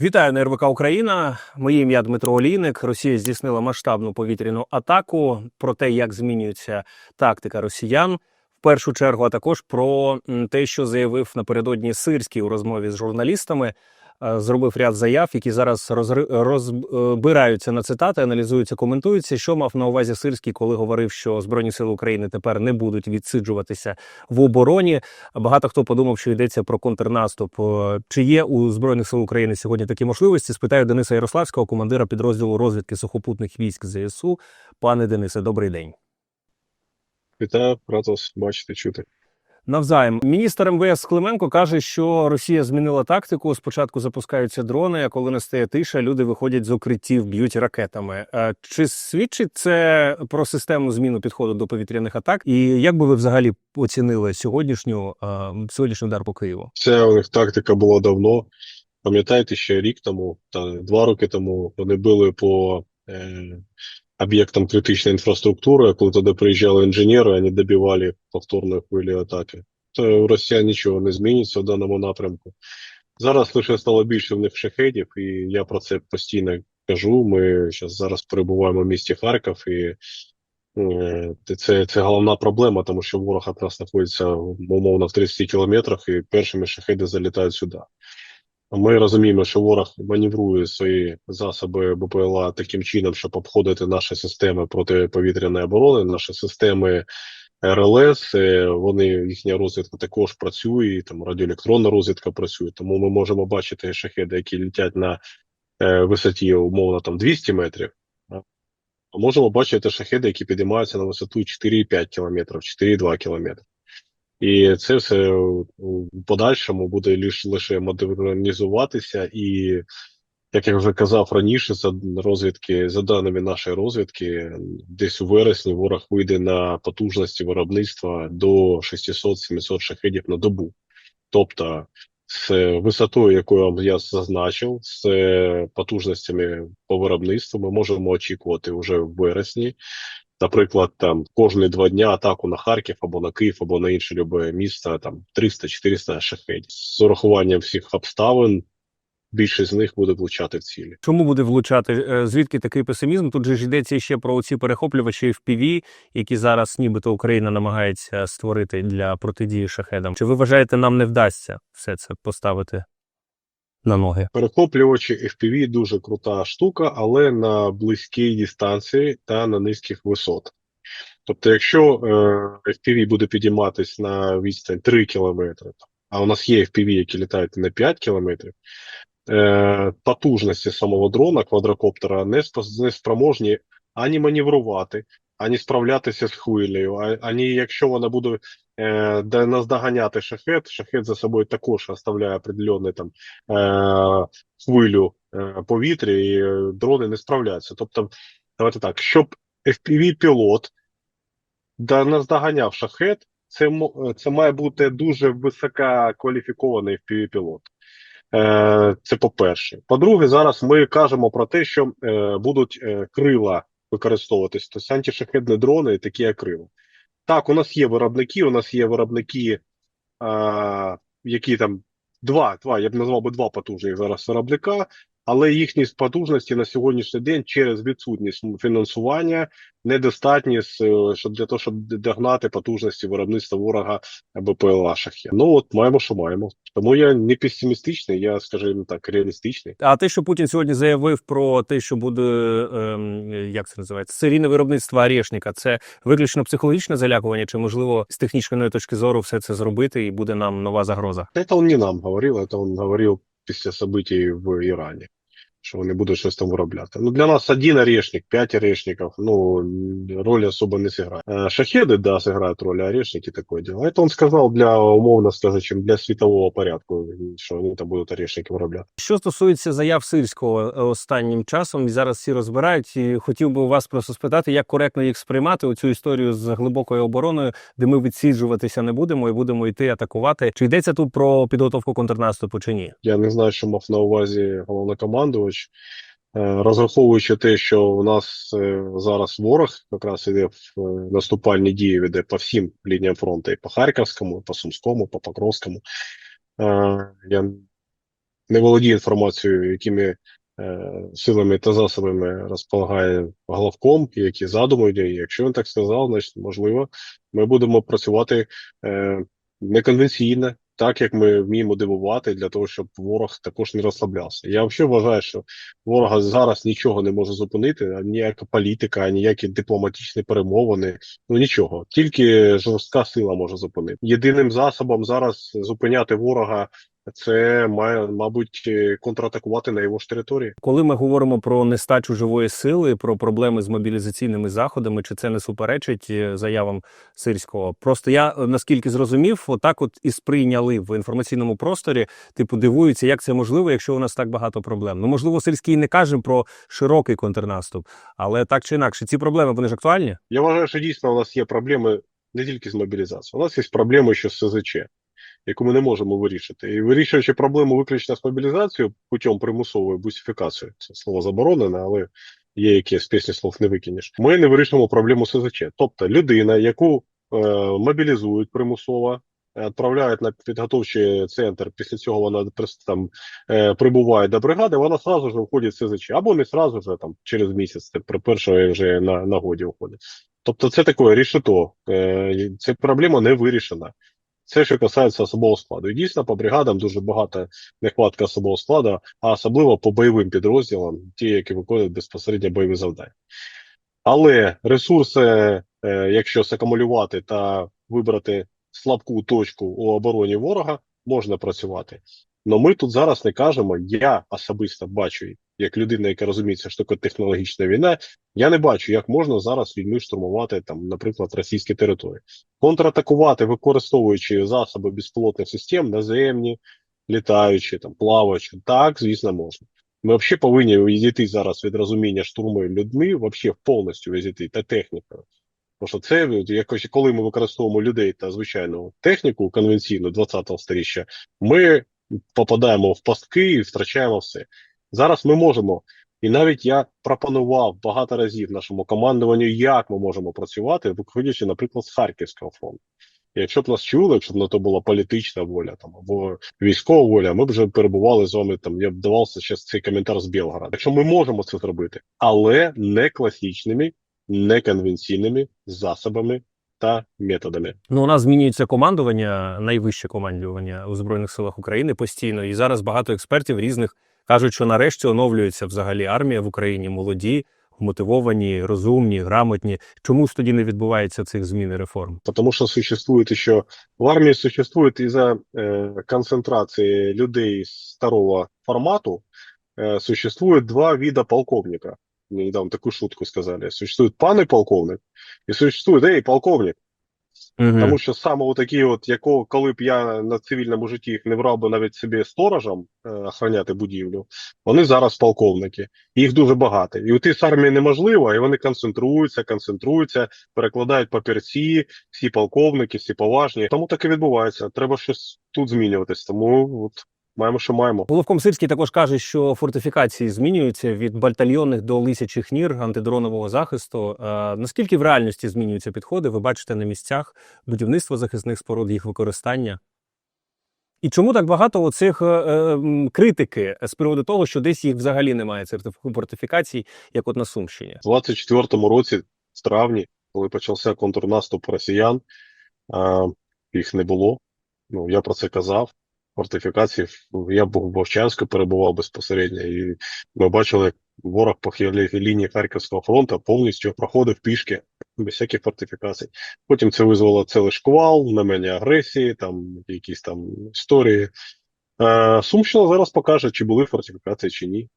Вітаю на РВК Україна. Моє ім'я Дмитро Олійник. Росія здійснила масштабну повітряну атаку про те, як змінюється тактика росіян. В першу чергу, а також про те, що заявив напередодні Сирський у розмові з журналістами. Е, Зробив ряд заяв, які зараз розбираються на цитати, аналізуються, коментуються. Що мав на увазі Сирський, коли говорив, що Збройні сили України тепер не будуть відсиджуватися в обороні. Багато хто подумав, що йдеться про контрнаступ. Е, Чи є у збройних сил України сьогодні такі можливості? Спитаю Дениса Ярославського, командира підрозділу розвідки сухопутних військ ЗСУ. Пане Денисе, добрий день. Вітаю, рад бачити, чути. Навзаєм міністр МВС Клименко каже, що Росія змінила тактику. Спочатку запускаються дрони, а коли настає тиша, люди виходять з укриттів, б'ють ракетами. Е, Чи свідчить це про системну зміну підходу до повітряних атак? І як би ви взагалі оцінили сьогоднішню е, сьогоднішній удар по Києву? Ця у них тактика була давно. Пам'ятаєте, ще рік тому та два роки тому вони били по об'єктам критичної інфраструктури, коли туди приїжджали інженери, вони добивали повторної хвилі атаки. То у росіян нічого не зміниться в даному напрямку. Зараз лише стало більше в них шахедів, і я про це постійно кажу. Ми зараз зараз перебуваємо в місті Харків, і е, це, це головна проблема, тому що ворог від знаходиться умовно в 30 кілометрах, і першими шахеди залітають сюди. Ми розуміємо, що ворог маневрує свої засоби БПЛА таким чином, щоб обходити наші системи протиповітряної оборони, наші системи РЛС. е, Вони їхня розвідка також працює, там радіоелектронна розвідка працює. Тому ми можемо бачити шахеди, які летять на е, висоті умовно там 200 метрів. А можемо бачити шахеди, які підіймаються на висоту 4,5 кілометрів, 4,2 кілометри. І це все у подальшому буде лише, модернізуватися, і, як я вже казав раніше, за розвідки, за даними нашої розвідки, десь у вересні ворог вийде на потужності виробництва до 600-700 шахедів на добу. Тобто, з висотою, яку я зазначив, з потужностями по виробництву, ми можемо очікувати вже в вересні наприклад, там кожні два дня атаку на Харків або на Київ, або на інше любе місто, там 300-400 шахедів. З урахуванням всіх обставин більшість з них буде влучати в цілі. Чому буде влучати? Е, Звідки такий песимізм? Тут же ж йдеться ще про ці перехоплювачі FPV, які зараз нібито Україна намагається створити для протидії шахедам. Чи ви вважаєте, нам не вдасться все це поставити на ноги? Перехоплювачі FPV дуже крута штука, але на близькій дистанції та на низьких висотах. Тобто, якщо е, FPV буде підійматись на відстань 3 кілометри, а у нас є FPV, які літають на 5 кілометрів, е, потужності самого дрона, квадрокоптера не, не спроможні ані маневрувати, ані справлятися з хвилею, ані якщо вона буде де наздоганяти шахет, шахет за собою також оставляє определенний там е, хвилю е, повітря, і е, дрони не справляються. Тобто, давайте так, щоб FPV-пілот да наздоганяв шахет, це, це має бути дуже висококваліфікований FPV-пілот. Е, Це по-перше. По-друге, зараз ми кажемо про те, що е, будуть е, крила використовуватись, тобто антишахедні дрони, такі як крила. Так, у нас є виробники, у нас є виробники, а, які там два, два, я б назвав би два потужних зараз виробника, але їхні потужності на сьогоднішній день через відсутність фінансування недостатні з, е, щоб для того, щоб догнати потужності виробництва ворога БПЛА шахет. Ну от маємо, що маємо. Тому я не песимістичний, я, скажімо так, реалістичний. А те, що Путін сьогодні заявив про те, що буде ем, як це називається, серійне виробництво Арєшніка, це виключно психологічне залякування, чи можливо з технічної точки зору все це зробити і буде нам нова загроза? Это он не нам говорив, это он говорив після событий в Ірані, що вони будуть щось там виробляти. Ну, для нас один орешник, п'ять орешників, ну, роль особо не зіграє. Е, Шахеди, да, зіграють роль, а орешники такое дело. Это он сказав для, умовно скажучи, для світового порядку, що вони там будуть орешники виробляти. Що стосується заяв сирського е, останнім часом, і зараз всі розбирають. І хотів би у вас просто спитати, як коректно їх сприймати оцю історію з глибокою обороною, де ми відсіджуватися не будемо і будемо йти атакувати. Чи йдеться тут про підготовку контрнаступу, чи ні? Я не знаю, що мав на увазі головнокомандувач. Е, Розраховуючи те, що у нас е, зараз ворог якраз іде в е, наступальні дії, веде по всім лініям фронту, і по Харківському, і по Сумському, по Покровському. Я не володіє інформацією, якими силами та засобами розполагає главком, і які задуми. І якщо він так сказав, значить можливо, ми будемо працювати неконвенційно, так як ми вміємо дивувати, для того, щоб ворог також не розслаблявся. Я взагалі вважаю, що ворога зараз нічого не може зупинити, ніяка політика, ніякі дипломатичні перемовини. Ну нічого, тільки жорстка сила може зупинити. Єдиним засобом зараз зупиняти ворога це має, мабуть, е, контратакувати на його ж території. Коли ми говоримо про нестачу живої сили, про проблеми з мобілізаційними заходами, чи це не суперечить е, заявам сирського? Просто я е, наскільки зрозумів, отак от і сприйняли в інформаційному просторі. Типу, дивуються, як це можливо, якщо у нас так багато проблем. Ну можливо, сирський не каже про широкий контрнаступ, але так чи інакше, ці проблеми вони ж актуальні. Я вважаю, що дійсно у нас є проблеми не тільки з мобілізацією, у нас є проблеми ще з СЗЧ, яку ми не можемо вирішити. І вирішуючи проблему виключно з мобілізацією путем примусової бусифікації, це слово заборонене, але є якесь пісні слов не викинеш. Ми не вирішуємо проблему СЗЧ. Тобто людина, яку е, мобілізують примусово. е, Відправляють на підготовчий центр, після цього вона там е, прибуває до бригади, вона сразу ж виходить в СЗЧ, або не сразу ж, там через місяць, це при першої вже на нагоді виходить. Тобто це таке рішето, е, це проблема не вирішена. Це що касається особового складу. І дійсно по бригадам дуже багато нехватка особового складу, а особливо по бойовим підрозділам, ті, які виконують безпосередньо бойові завдання. Але ресурси, е, якщо закумулювати та вибрати слабку точку у обороні ворога, можна працювати. Но ми тут зараз не кажемо, я особисто бачу, як людина, яка розуміється, що таке технологічна війна, я не бачу, як можна зараз війну штурмувати, там, наприклад, російські території. Контратакувати, використовуючи засоби безпілотних систем, наземні, літаючі, там, плаваючі, так, звісно, можна. Ми взагалі повинні відійти зараз від розуміння штурму людьми, взагалі повністю відійти та технікою. Тому що це якось, коли ми використовуємо людей та звичайну техніку конвенційну 20-го сторіччя, ми попадаємо в пастки і втрачаємо все. Зараз ми можемо, і навіть я пропонував багато разів нашому командуванню, як ми можемо працювати, виходячи, наприклад, з Харківського фронту. Якщо б нас чули, якщо б на то була політична воля там або військова воля, ми б вже перебували з вами там. Я б давався ще цей коментар з Білграда. Якщо ми можемо це зробити, але не класичними, не конвенційними засобами та методами. Ну, у нас змінюється командування, найвище командування у Збройних силах України постійно. І зараз багато експертів різних кажуть, що нарешті оновлюється взагалі армія в Україні молоді, мотивовані, розумні, грамотні. Чому ж тоді не відбувається цих змін і реформ? Потому что существует еще, в армии существует из-за э, концентрации людей старого формату, э, существует два вида полковника. Мне недавно такую шутку сказали. Существует пан полковник, і существует, ей, полковник. Тому що саме такі, от якого, коли б я на цивільному житті їх не брав би навіть собі сторожем е, охороняти будівлю, вони зараз полковники. Їх дуже багато. І уйти з армії неможливо, і вони концентруються, концентруються, перекладають папірці, всі полковники, всі поважні. Тому так і відбувається. Треба щось тут змінюватись. Тому от маємо, що маємо. Головком Сирський також каже, що фортифікації змінюються від батальйонних до лисячих нір антидронового захисту. Е, наскільки в реальності змінюються підходи? Ви бачите на місцях будівництво захисних споруд, їх використання? І чому так багато оцих е, м, критики з приводу того, що десь їх взагалі немає фортифікацій, як от на Сумщині? У 24-му році, в травні, коли почався контрнаступ росіян, а, їх не було. Ну, я про це казав. Фортифікації, я був в Вовчанську, перебував безпосередньо, і ми бачили, як ворог по лінії Харківського фронту повністю проходив пішки, без всяких фортифікацій. Потім це визвало цілий шквал, на мене агресії, там якісь там історії. Е, Сумщина зараз покаже, чи були фортифікації, чи ні.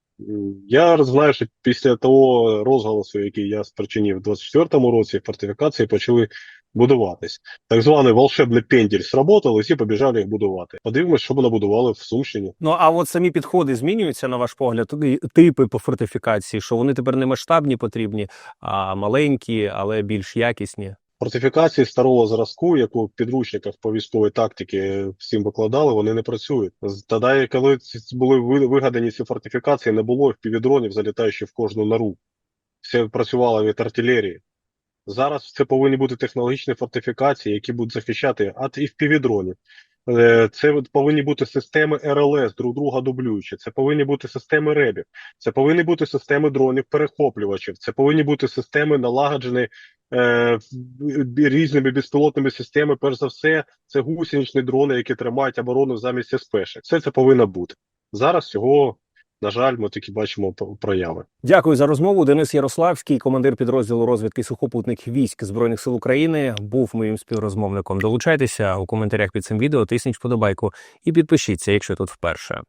Я знаю, що після того розголосу, який я спричинив у 24-му році, фортифікації почали будуватись. Так званий волшебний пенділь сработав, і всі побіжали їх будувати. Подивимось, що вони будували в Сумщині. Ну а от самі підходи змінюються, на ваш погляд, типи по фортифікації, що вони тепер не масштабні потрібні, а маленькі, але більш якісні. Фортифікації старого зразку, яку в підручниках по військовій тактиці всім викладали, вони не працюють. Тоді, коли були вигадані ці фортифікації, не було впівдронів, залітаючи в кожну нору. Все працювало від артилерії. Зараз це повинні бути технологічні фортифікації, які будуть захищати від і впівдронів, Е, Це повинні бути системи РЛС, друг друга дублюючі. Це повинні бути системи ребів. Це повинні бути системи дронів перехоплювачів. Це повинні бути системи налагоджені е, різними безпілотними системами. Перш за все, це гусеничні дрони, які тримають оборону замість СПШ. Все це повинно бути. Зараз цього, на жаль, ми таки бачимо прояви. Дякую за розмову. Денис Ярославський, командир підрозділу розвідки сухопутних військ збройних сил України, був моїм співрозмовником. Долучайтеся у коментарях під цим відео, тисніть вподобайку і підпишіться, якщо тут вперше.